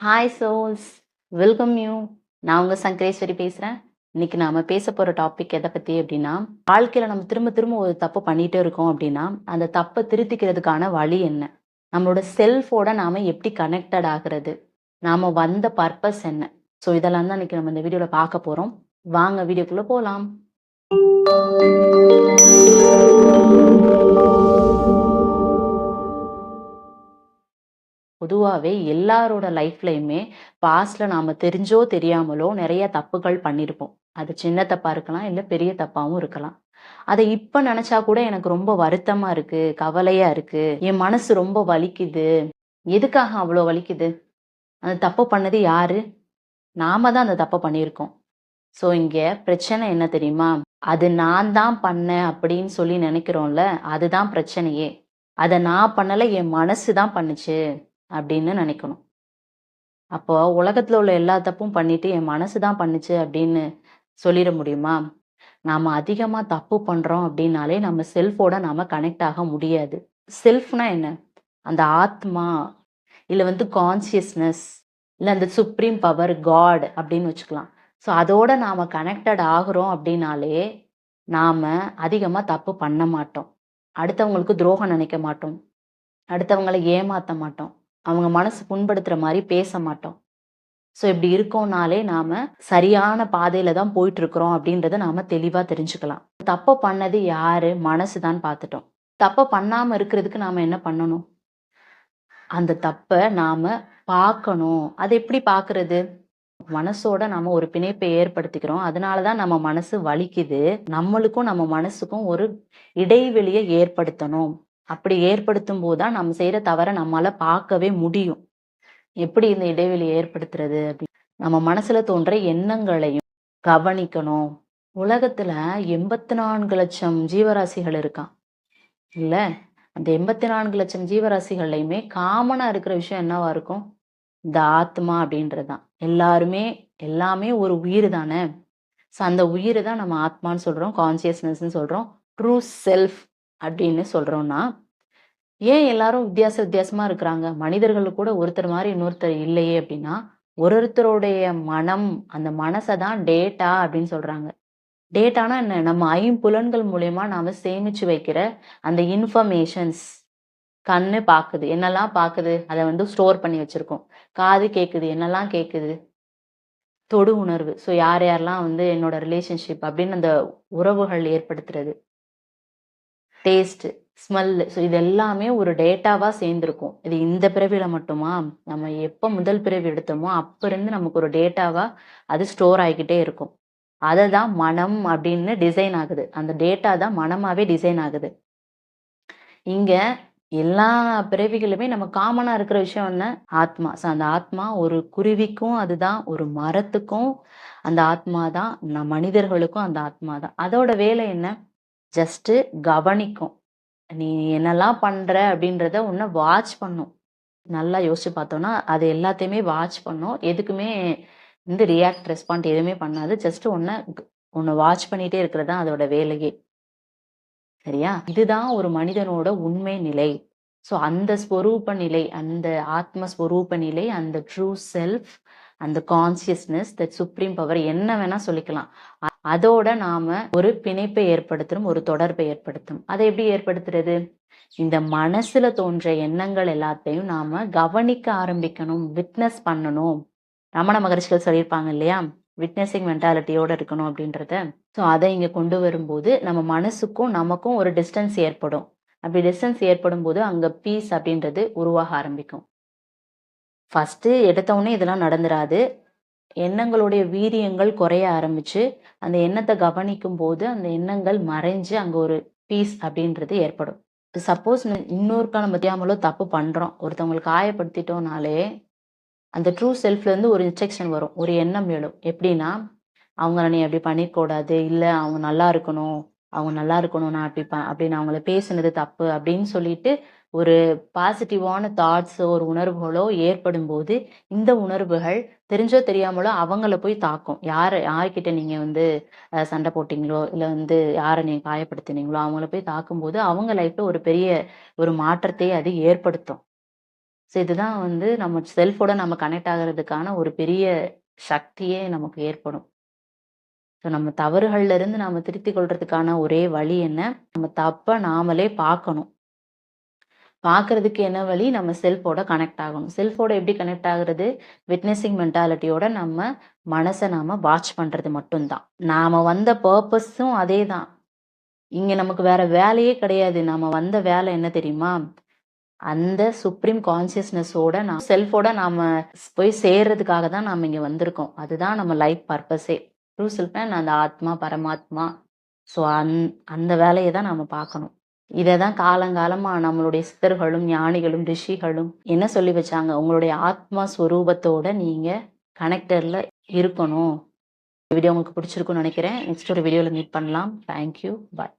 Hi souls welcome you நான் உங்கள் சங்கரேஸ்வரி பேசுகிறேன் இன்னைக்கு நாம பேச போகிற டாபிக் எதை பற்றி அப்படின்னா வாழ்க்கையில் நம்ம திரும்ப திரும்ப ஒரு தப்பு பண்ணிகிட்டே இருக்கோம் அப்படின்னா அந்த தப்பை திருத்திக்கிறதுக்கான வழி என்ன? நம்மளோட செல்ஃபோட நாம எப்படி கனெக்டட் ஆகிறது? நாம வந்த பர்பஸ் என்ன? ஸோ இதெல்லாம் தான் இன்னைக்கு நம்ம இந்த வீடியோவில் பார்க்க போகிறோம் வாங்க வீடியோக்குள்ளே போகலாம் பொதுவாகவே எல்லாரோட லைஃப்லையுமே பாஸ்ட்ல நாம தெரிஞ்சோ தெரியாமலோ நிறைய தப்புகள் பண்ணியிருப்போம் அது சின்ன தப்பா இருக்கலாம் இல்லை பெரிய தப்பாவும் இருக்கலாம். அதை இப்ப நினைச்சா கூட எனக்கு ரொம்ப வருத்தமா இருக்கு கவலையா இருக்கு. என் மனசு ரொம்ப வலிக்குது. எதுக்காக அவ்வளோ வலிக்குது? அந்த தப்பு பண்ணது யாரு? நாம தான் அந்த தப்பை பண்ணியிருக்கோம். ஸோ இங்க பிரச்சனை என்ன தெரியுமா? அது நான் தான் பண்ணேன் அப்படின்னு சொல்லி நினைக்கிறோம்ல அதுதான் பிரச்சனையே. அதை நான் பண்ணலை என் மனசு தான் பண்ணுச்சு. அப்படின்னு நினைக்கணும். அப்போ உலகத்துல உள்ள எல்லா தப்பும் பண்ணிட்டு என் மனசு தான் பண்ணுச்சு அப்படின்னு சொல்லிட முடியுமா? நாம அதிகமா தப்பு பண்றோம் அப்படின்னாலே நம்ம செல்ஃபோட நாம கனெக்ட் ஆக முடியாது. செல்ஃப்னா என்ன? அந்த ஆத்மா இல்ல வந்து கான்சியஸ்னஸ் இல்ல அந்த சுப்ரீம் பவர் காட் அப்படின்னு வச்சுக்கலாம். ஸோ அதோட நாம கனெக்டட் ஆகிறோம் அப்படின்னாலே நாம அதிகமாக தப்பு பண்ண மாட்டோம். அடுத்தவங்களுக்கு துரோகம் நினைக்க மாட்டோம். அடுத்தவங்களை ஏமாற்ற மாட்டோம். அவங்க மனசு புண்படுத்துற மாதிரி பேச மாட்டோம். ஸோ இப்படி இருக்கோம்னாலே நாம சரியான பாதையில தான் போயிட்டு இருக்கிறோம் அப்படின்றத நாம தெளிவா தெரிஞ்சுக்கலாம். தப்பை பண்ணது யாரு? மனசு தான் பார்த்துட்டோம் தப்பை பண்ணாம இருக்கிறதுக்கு நாம என்ன பண்ணணும்? அந்த தப்பை நாம பார்க்கணும் அதை எப்படி பார்க்கிறது மனசோட நாம ஒரு பிணைப்பை ஏற்படுத்திக்கிறோம். அதனாலதான் நம்ம மனசு வலிக்குது. நம்மளுக்கும் நம்ம மனசுக்கும் ஒரு இடைவெளியை ஏற்படுத்தணும். அப்படி ஏற்படுத்தும் போதுதான் நம்ம செய்யற தவறை நம்மளால பார்க்கவே முடியும். எப்படி இந்த இடைவெளி ஏற்படுத்துறது அப்படின்னு நம்ம மனசுல தோன்ற எண்ணங்களையும் கவனிக்கணும். உலகத்துல எண்பத்தி நான்கு லட்சம் ஜீவராசிகள் இருக்கான் இல்ல. அந்த எண்பத்தி நான்கு லட்சம் ஜீவராசிகள்லையுமே காமனா இருக்கிற விஷயம் என்னவா இருக்கும்? இந்த ஆத்மா அப்படின்றதுதான் எல்லாருமே எல்லாமே ஒரு உயிர் தானே? ஸோ அந்த உயிரை தான் நம்ம ஆத்மான்னு சொல்றோம் கான்சியஸ்னஸ்ன்னு சொல்றோம் ட்ரூ செல்ஃப் அப்படின்னு சொல்றோம்னா ஏன் எல்லாரும் வித்தியாச வித்தியாசமா இருக்கிறாங்க? மனிதர்கள் கூட ஒருத்தர் மாதிரி இன்னொருத்தர் இல்லையே அப்படின்னா ஒரு ஒருத்தருடைய மனம் அந்த மனசை தான் டேட்டா அப்படின்னு சொல்றாங்க. டேட்டானா என்ன? நம்ம ஐம்புலன்கள் மூலயமா நாம சேமிச்சு வைக்கிற அந்த இன்ஃபர்மேஷன்ஸ் கண்ணு பார்க்குது என்னெல்லாம் பார்க்குது அதை வந்து ஸ்டோர் பண்ணி வச்சிருக்கோம். காது கேட்குது என்னெல்லாம் கேட்குது தொடு உணர்வு. ஸோ யார் யாரெல்லாம் வந்து என்னோட ரிலேஷன்ஷிப் அப்படின்னு அந்த உறவுகள் ஏற்படுத்துறது? டேஸ்ட் ஸ்மெல்லு ஸோ இது எல்லாமே ஒரு டேட்டாவாக சேர்ந்துருக்கும். இது இந்த பிறவியில் மட்டுமா? நம்ம எப்போ முதல் பிறவி எடுத்தோமோ அப்போ இருந்து நமக்கு ஒரு டேட்டாவாக அது ஸ்டோர் ஆகிக்கிட்டே இருக்கும். அதை தான் மனம் அப்படின்னு டிசைன் ஆகுது. அந்த டேட்டா தான் மனமாகவே டிசைன் ஆகுது. இங்கே எல்லா பிறவிகளுமே நம்ம காமனாக இருக்கிற விஷயம் என்ன? ஆத்மா. ஸோ அந்த ஆத்மா ஒரு குருவிக்கும் அதுதான் ஒரு மரத்துக்கும் அந்த ஆத்மா தான் மனிதர்களுக்கும் அந்த ஆத்மா தான் அதோட வேலை என்ன? ஜஸ்ட் கவனிக்கும். நீ என்னெல்லாம் பண்ற? அப்படின்றத உன்னை வாட்ச் பண்ணும். நல்லா யோசிச்சு பார்த்தோம்னா அது எல்லாத்தையுமே வாட்ச் பண்ணும். எதுக்குமே இந்த ரியாக்ட் ரெஸ்பாண்ட் எதுவுமே பண்ணாது. ஜஸ்ட் உன்னை உன்னை வாட்ச் பண்ணிட்டே இருக்கிறது தான் அதோட வேலையே. சரியா? இதுதான் ஒரு மனிதனோட உண்மை நிலை. ஸோ அந்த ஸ்வரூப நிலை அந்த ஆத்மஸ்வரூப நிலை அந்த ட்ரூ செல்ஃப் அந்த கான்சியஸ்னஸ் த சுப்ரீம் பவர் என்ன வேணா சொல்லிக்கலாம். அதோட நாம ஒரு பிணைப்பை ஏற்படுத்தணும் ஒரு தொடர்பை ஏற்படுத்தும். அதை எப்படி ஏற்படுத்துறது? இந்த மனசுல தோன்ற எண்ணங்கள் எல்லாத்தையும் நாம கவனிக்க ஆரம்பிக்கணும் விட்னஸ் பண்ணணும். ரமண மகர்ஷிகள் சொல்லியிருப்பாங்க இல்லையா? விட்னஸிங் மென்டாலிட்டியோட இருக்கணும் அப்படின்றத. ஸோ அதை இங்க கொண்டு வரும்போது நம்ம மனசுக்கும் நமக்கும் ஒரு டிஸ்டன்ஸ் ஏற்படும். அப்படி டிஸ்டன்ஸ் ஏற்படும் போது அங்க பீஸ் அப்படின்றது உருவாக ஆரம்பிக்கும். ஃபர்ஸ்ட் எடுத்தவொடனே இதெல்லாம் நடந்துராது. எண்ணங்களுடைய வீரியங்கள் குறைய ஆரம்பிச்சு அந்த எண்ணத்தை கவனிக்கும் போது அந்த எண்ணங்கள் மறைஞ்சு அங்க ஒரு பீஸ் அப்படின்றது ஏற்படும். சப்போஸ் இன்னொருக்கா நம்ம தெரியாமலோ தப்பு பண்றோம். ஒருத்தவங்களுக்கு காயப்படுத்திட்டோம்னாலே அந்த ட்ரூ செல்ஃப்ல இருந்து ஒரு இன்ஸ்ட்ரக்ஷன் வரும். ஒரு எண்ணம் எழும். எப்படின்னா அவங்க நீ அப்படி பண்ணிக்கூடாது இல்லை அவங்க நல்லா இருக்கணும். அவங்க நல்லா இருக்கணும் நான் அப்படி அப்படின்னு அவங்கள பேசுனது தப்பு அப்படின்னு சொல்லிட்டு ஒரு பாசிட்டிவான தாட்ஸோ ஒரு உணர்வுகளோ ஏற்படும் போது இந்த உணர்வுகள் தெரிஞ்சோ தெரியாமலோ அவங்கள போய் தாக்கும். யார் யார்கிட்ட நீங்க வந்து சண்டை போட்டீங்களோ இல்லை வந்து யாரை நீங்க காயப்படுத்தினீங்களோ அவங்கள போய் தாக்கும்போது அவங்க லைஃப்ல ஒரு பெரிய ஒரு மாற்றத்தை அது ஏற்படுத்தும். ஸோ இதுதான் வந்து நம்ம செல்ஃபோட நம்ம கனெக்ட் ஆகிறதுக்கான ஒரு பெரிய சக்தியே நமக்கு ஏற்படும். ஸோ நம்ம தவறுகள்ல இருந்து நாம திருத்திக் கொள்றதுக்கான ஒரே வழி என்ன? நம்ம தப்ப நாமளே பார்க்கணும். பார்க்கறதுக்கு என்ன வழி? நம்ம செல்ஃபோட கனெக்ட் ஆகணும். செல்ஃபோட எப்படி கனெக்ட் ஆகுறது? விட்னஸிங் மென்டாலிட்டியோட நம்ம மனசை நாம வாட்ச் பண்றது மட்டும்தான் நாம் நாம வந்த அதே தான் இங்க நமக்கு வேற வேலையே கிடையாது. நாம வந்த வேலை என்ன தெரியுமா? அந்த சுப்ரீம் கான்ஷியஸ்னஸோட நான் செல்ஃபோட நாம போய் சேர்றதுக்காக தான் நாம் இங்க வந்திருக்கோம். அதுதான் நம்ம லைஃப் பர்பஸே ட்ரூ செல்ஃப்னா அந்த ஆத்மா, பரமாத்மா. ஸோ அந் அந்த வேலையை தான் நாம பார்க்கணும். இதை தான் காலங்காலமாக நம்மளுடைய சித்தர்களும், ஞானிகளும், ரிஷிகளும் என்ன சொல்லி வச்சாங்க? உங்களுடைய ஆத்மா ஸ்வரூபத்தோட நீங்க கனெக்டரில் இருக்கணும். வீடியோ உங்களுக்கு பிடிச்சிருக்கும்னு நினைக்கிறேன். நெக்ஸ்ட் ஒரு வீடியோவில் மீட் பண்ணலாம். Thank you. பாய்.